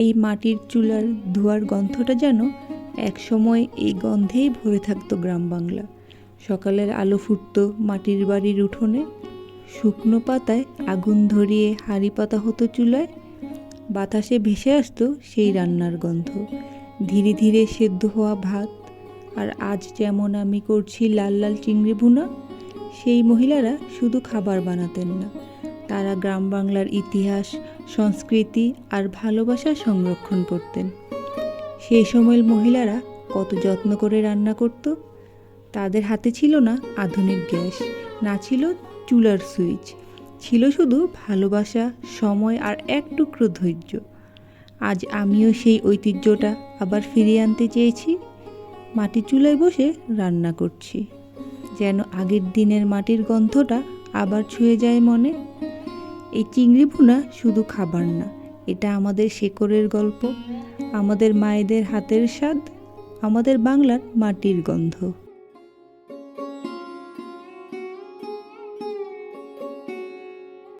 এই মাটির চুলার ধোয়ার গন্ধটা যেন একসময় এই গন্ধেই ভরে থাকতো গ্রাম বাংলা। সকালের আলো ফুটতো মাটির বাড়ির উঠোনে। শুকনো পাতায় আগুন ধরিয়ে হাঁড়ি পাতা হতো চুলায়। বাতাসে ভেসে আসতো সেই রান্নার গন্ধ। ধীরে ধীরে সেদ্ধ হওয়া ভাত। আর আজ যেমন আমি করছি লাল লাল চিংড়ি ভুনা, সেই মহিলারা শুধু খাবার বানাতেন না। তারা গ্রাম বাংলার ইতিহাস, সংস্কৃতি আর ভালোবাসা সংরক্ষণ করতেন। সেই সময়ের মহিলারা কত যত্ন করে রান্না করত? তাদের হাতে ছিল না আধুনিক গ্যাস, না ছিল চুলার সুইচ, ছিল শুধু ভালোবাসা, সময় আর এক টুকরো ধৈর্য। আজ আমিও সেই ঐতিহ্যটা আবার ফিরিয়ে আনতে চেয়েছি। মাটির চুলায় বসে রান্না করছি। যেন আগের দিনের মাটির গন্ধটা আবার ছুঁয়ে যায় মনে। এই চিংড়ি ভুনা শুধু খাবার না, এটা আমাদের শেকরের গল্প, আমাদের মায়েদের হাতের স্বাদ, আমাদের বাংলার মাটির গন্ধ।